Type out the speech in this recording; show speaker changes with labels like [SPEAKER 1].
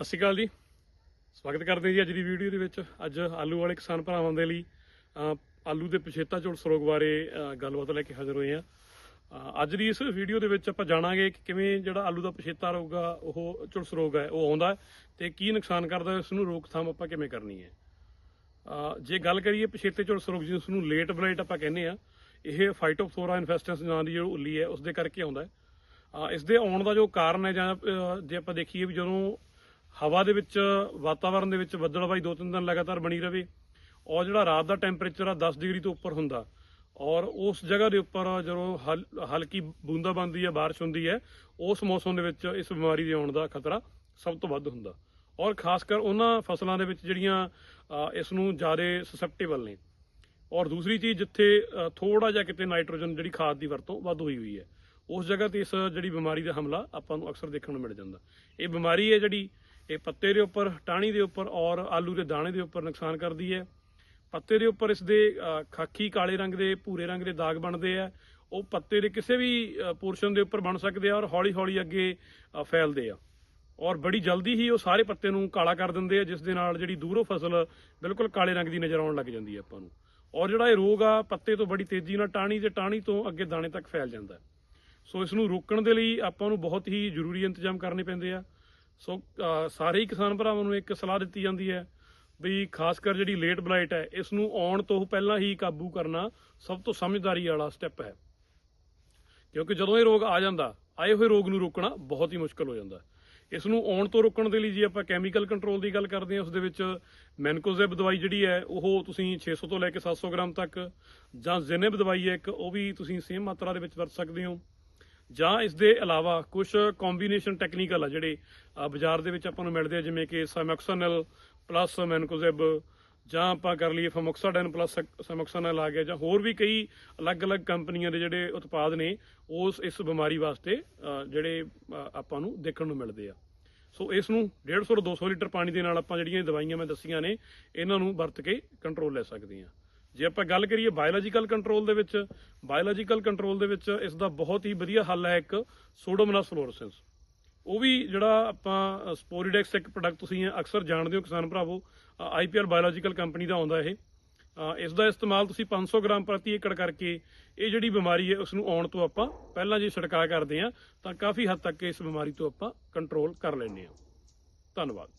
[SPEAKER 1] ਸਤਿ ਸ਼੍ਰੀ ਅਕਾਲ ਜੀ। ਸਵਾਗਤ ਕਰਦੇ ਹਾਂ ਜੀ ਅੱਜ ਦੀ ਵੀਡੀਓ ਦੇ ਵਿੱਚ। ਅੱਜ ਆਲੂ ਵਾਲੇ ਕਿਸਾਨ ਭਰਾਵਾਂ ਦੇ ਲਈ ਆਲੂ ਦੇ ਪਛੇਤਾ ਝੁਲਸ ਸਰੋਗ ਬਾਰੇ ਗੱਲਬਾਤ ਲੈ ਕੇ ਹਾਜ਼ਰ ਹੋਏ ਹਾਂ। ਅੱਜ ਦੀ ਇਸ ਵੀਡੀਓ ਦੇ ਵਿੱਚ ਆਪਾਂ ਜਾਣਾਂਗੇ ਕਿ ਕਿਵੇਂ ਜਿਹੜਾ ਆਲੂ ਦਾ ਪਛੇਤਾ ਰੋਗ ਆ, ਉਹ ਝੁਲਸ ਰੋਗ ਹੈ ਉਹ ਆਉਂਦਾ ਹੈ ਤੇ ਕੀ ਨੁਕਸਾਨ ਕਰਦਾ ਇਸ ਨੂੰ ਰੋਕਥਾਮ ਆਪਾਂ ਕਿਵੇਂ ਕਰਨੀ ਹੈ। ਜੇ ਗੱਲ ਕਰੀਏ ਪਛੇਤੇ ਝੁਲਸ ਰੋਗ ਜਿਸ ਨੂੰ ਲੇਟ ਬਲਾਈਟ ਆਪਾਂ ਕਹਿੰਦੇ ਆ ਇਹ ਫਾਈਟੋਫਥੋਰਾ ਇਨਫੈਸਟੈਂਸ ਨਾਂ ਦੀ ਜਿਹੜੀ ਉੱਲੀ ਹੈ ਉਸ ਦੇ ਕਰਕੇ ਆਉਂਦਾ ਹੈ। ਇਸ ਦੇ ਆਉਣ ਦਾ ਜੋ ਕਾਰਨ ਹੈ ਜਾਂ ਜੇ ਆਪਾਂ ਦੇਖੀਏ ਵੀ ਜਦੋਂ ਹਵਾ ਦੇ ਵਿੱਚ ਵਾਤਾਵਰਣ ਦੇ ਵਿੱਚ ਬੱਦਲਬਾਈ ਦੋ ਤਿੰਨ ਦਿਨ ਲਗਾਤਾਰ ਬਣੀ ਰਹੇ ਔਰ ਜਿਹੜਾ ਰਾਤ ਦਾ ਟੈਂਪਰੇਚਰ ਆ 10 ਡਿਗਰੀ ਤੋਂ ਉੱਪਰ ਹੁੰਦਾ। ਔਰ ਉਸ ਜਗ੍ਹਾ ਦੇ ਉੱਪਰ ਜਦੋਂ ਹਲ- ਹਲਕੀ ਬੂੰਦਾਬਾਂਦੀ ਜਾਂ ਬਾਰਿਸ਼ ਹੁੰਦੀ ਹੈ, ਉਸ ਮੌਸਮ ਦੇ ਵਿੱਚ ਇਸ ਬਿਮਾਰੀ ਦੇ ਆਉਣ ਦਾ ਖਤਰਾ ਸਭ ਤੋਂ ਵੱਧ ਹੁੰਦਾ। ਔਰ ਖਾਸ ਕਰ ਉਹਨਾਂ ਫਸਲਾਂ ਦੇ ਵਿੱਚ ਜਿਹੜੀਆਂ ਇਸ ਨੂੰ ਜ਼ਿਆਦਾ ਸਸੈਪਟੇਬਲ ਨੇ। ਔਰ ਦੂਸਰੀ ਚੀਜ਼ ਜਿੱਥੇ ਥੋੜਾ ਜਿਹਾ ਕਿਤੇ ਨਾਈਟ੍ਰੋਜਨ ਜਿਹੜੀ ਖਾਦ ਦੀ ਵਰਤੋਂ ਵੱਧ ਹੋਈ ਹੋਈ ਹੈ, ਉਸ ਜਗ੍ਹਾ ਤੇ ਇਸ ਜਿਹੜੀ ਬਿਮਾਰੀ ਦਾ ਹਮਲਾ ਆਪਾਂ ਨੂੰ ਅਕਸਰ ਦੇਖਣ ਨੂੰ ਮਿਲ ਜਾਂਦਾ। ਇਹ ਬਿਮਾਰੀ ਹੈ ਜਿਹੜੀ ਇਹ ਪੱਤੇ ਦੇ ਉੱਪਰ, ਟਾਹਣੀ ਦੇ ਉੱਪਰ ਔਰ ਆਲੂ ਦੇ ਦਾਣੇ ਦੇ ਉੱਪਰ ਨੁਕਸਾਨ ਕਰਦੀ ਹੈ। ਪੱਤੇ ਦੇ ਉੱਪਰ ਇਸ ਦੇ ਖਾਕੀ ਕਾਲੇ ਰੰਗ ਦੇ, ਭੂਰੇ ਰੰਗ ਦੇ ਦਾਗ ਬਣਦੇ ਆ। ਉਹ ਪੱਤੇ ਦੇ ਕਿਸੇ ਵੀ ਪੋਰਸ਼ਨ ਦੇ ਉੱਪਰ ਬਣ ਸਕਦੇ ਆ ਔਰ ਹੌਲੀ-ਹੌਲੀ ਅੱਗੇ ਫੈਲਦੇ ਆ। ਔਰ ਬੜੀ ਜਲਦੀ ਹੀ ਉਹ ਸਾਰੇ ਪੱਤੇ ਨੂੰ ਕਾਲਾ ਕਰ ਦਿੰਦੇ ਆ, ਜਿਸ ਦੇ ਨਾਲ ਜਿਹੜੀ ਦੂਰੋਂ ਫਸਲ ਬਿਲਕੁਲ ਕਾਲੇ ਰੰਗ ਦੀ ਨਜ਼ਰ ਆਉਣ ਲੱਗ ਜਾਂਦੀ ਹੈ ਆਪਾਂ ਨੂੰ। ਔਰ ਜਿਹੜਾ ਇਹ ਰੋਗ ਆ, ਪੱਤੇ ਤੋਂ ਬੜੀ ਤੇਜ਼ੀ ਨਾਲ ਟਾਹਣੀ ਤੇ ਟਾਹਣੀ ਤੋਂ ਅੱਗੇ ਦਾਣੇ ਤੱਕ ਫੈਲ ਜਾਂਦਾ ਸੋ ਇਸ ਨੂੰ ਰੋਕਣ ਦੇ ਲਈ ਆਪਾਂ ਨੂੰ ਬਹੁਤ ਹੀ ਜ਼ਰੂਰੀ ਇੰਤਜ਼ਾਮ ਕਰਨੇ ਪੈਂਦੇ ਆ। ਸੋ ਸਾਰੇ ਹੀ ਕਿਸਾਨ ਭਰਾਵਾਂ ਨੂੰ ਇੱਕ ਸਲਾਹ ਦਿੱਤੀ ਜਾਂਦੀ ਹੈ ਵੀ ਖਾਸ ਕਰ ਜਿਹੜੀ ਲੇਟ ਬਲਾਈਟ ਹੈ ਇਸ ਨੂੰ ਆਉਣ ਤੋਂ ਪਹਿਲਾਂ ਹੀ ਕਾਬੂ ਕਰਨਾ ਸਭ ਤੋਂ ਸਮਝਦਾਰੀ ਵਾਲਾ ਸਟੈਪ ਹੈ। ਕਿਉਂਕਿ ਜਦੋਂ ਇਹ ਰੋਗ ਆ ਜਾਂਦਾ, ਆਏ ਹੋਏ ਰੋਗ ਨੂੰ ਰੋਕਣਾ ਬਹੁਤ ਹੀ ਮੁਸ਼ਕਲ ਹੋ ਜਾਂਦਾ। ਇਸ ਨੂੰ ਆਉਣ ਤੋਂ ਰੋਕਣ ਦੇ ਲਈ ਜੇ ਆਪਾਂ ਕੈਮੀਕਲ ਕੰਟਰੋਲ ਦੀ ਗੱਲ ਕਰਦੇ ਹਾਂ, ਉਸ ਦੇ ਵਿੱਚ ਮੈਨਕੋਜ਼ੈਬ ਦਵਾਈ ਜਿਹੜੀ ਹੈ, ਉਹ ਤੁਸੀਂ 600 ਤੋਂ ਲੈ ਕੇ 700 ਗ੍ਰਾਮ ਤੱਕ ਜਾਂ ਜ਼ਿਨੇਬ ਦਵਾਈ ਹੈ ਇੱਕ, ਉਹ ਵੀ ਤੁਸੀਂ ਸੇਮ ਮਾਤਰਾ ਦੇ ਵਿੱਚ ਵਰਤ ਸਕਦੇ ਹੋ। ਜਾਂ ਇਸ ਦੇ ਇਲਾਵਾ ਕੁਝ ਕੰਬੀਨੇਸ਼ਨ ਟੈਕਨੀਕਲ ਆ ਜਿਹੜੇ ਬਾਜ਼ਾਰ ਦੇ ਵਿੱਚ ਆਪਾਂ ਨੂੰ ਮਿਲਦੇ ਆ, ਜਿਵੇਂ ਕਿ ਸਾਮੈਕਸਨਲ ਪਲੱਸ ਮੈਨਕੋਜ਼ੈਬ ਜਾਂ ਆਪਾਂ ਕਰ ਲਈਏ ਫਮੋਕਸਾਡਨ ਪਲੱਸ ਸਾਮੈਕਸਨਲ ਆ ਗਿਆ, ਜਾਂ ਹੋਰ ਵੀ ਕਈ ਅਲੱਗ-ਅਲੱਗ ਕੰਪਨੀਆਂ ਦੇ ਜਿਹੜੇ ਉਤਪਾਦ ਨੇ, ਉਸ, ਇਸ ਬਿਮਾਰੀ ਵਾਸਤੇ ਜਿਹੜੇ ਆਪਾਂ ਨੂੰ ਦੇਖਣ ਨੂੰ ਮਿਲਦੇ ਆ। ਸੋ ਇਸ ਨੂੰ 150 ਤੋਂ 200 ਲੀਟਰ ਪਾਣੀ ਦੇ ਨਾਲ ਆਪਾਂ ਜਿਹੜੀਆਂ ਦਵਾਈਆਂ ਮੈਂ ਦੱਸੀਆਂ ਨੇ, ਇਹਨਾਂ ਨੂੰ ਵਰਤ ਕੇ ਕੰਟਰੋਲ ਲੈ ਸਕਦੇ ਹਾਂ। ਜੇ ਆਪਾਂ ਗੱਲ ਕਰੀਏ ਬਾਇਓਲੋਜੀਕਲ ਕੰਟਰੋਲ ਦੇ ਵਿੱਚ ਬਾਇਓਲੋਜੀਕਲ ਕੰਟਰੋਲ ਦੇ ਵਿੱਚ ਇਸ ਦਾ ਬਹੁਤ ਹੀ ਵਧੀਆ ਹੱਲ ਹੈ ਇੱਕ ਸੋਡੋਮੋਨਾਸ ਫਲੋਰਸੈਂਸ ਉਹ ਵੀ ਜਿਹੜਾ ਆਪਾਂ ਸਪੋਰੀਡੈਕਸ ਇੱਕ ਪ੍ਰੋਡਕਟ ਤੁਸੀਂ ਅਕਸਰ ਜਾਣਦੇ ਹੋ ਕਿਸਾਨ ਭਰਾਵੋ ਆਈਪੀਆਰ ਬਾਇਓਲੋਜੀਕਲ ਕੰਪਨੀ ਦਾ ਆਉਂਦਾ ਇਹ। ਇਸ ਦਾ ਇਸਤੇਮਾਲ ਤੁਸੀਂ 500 ਗ੍ਰਾਮ ਪ੍ਰਤੀ ਏਕੜ ਕਰਕੇ ਇਹ ਜਿਹੜੀ ਬਿਮਾਰੀ ਹੈ ਉਸ ਨੂੰ ਆਉਣ ਤੋਂ ਆਪਾਂ ਪਹਿਲਾਂ ਜੇ ਛਿੜਕਾਅ ਕਰਦੇ ਹਾਂ, ਤਾਂ ਕਾਫੀ ਹੱਦ ਤੱਕ ਇਸ ਬਿਮਾਰੀ ਤੋਂ ਆਪਾਂ ਕੰਟਰੋਲ ਕਰ ਲੈਂਦੇ ਹਾਂ। ਧੰਨਵਾਦ।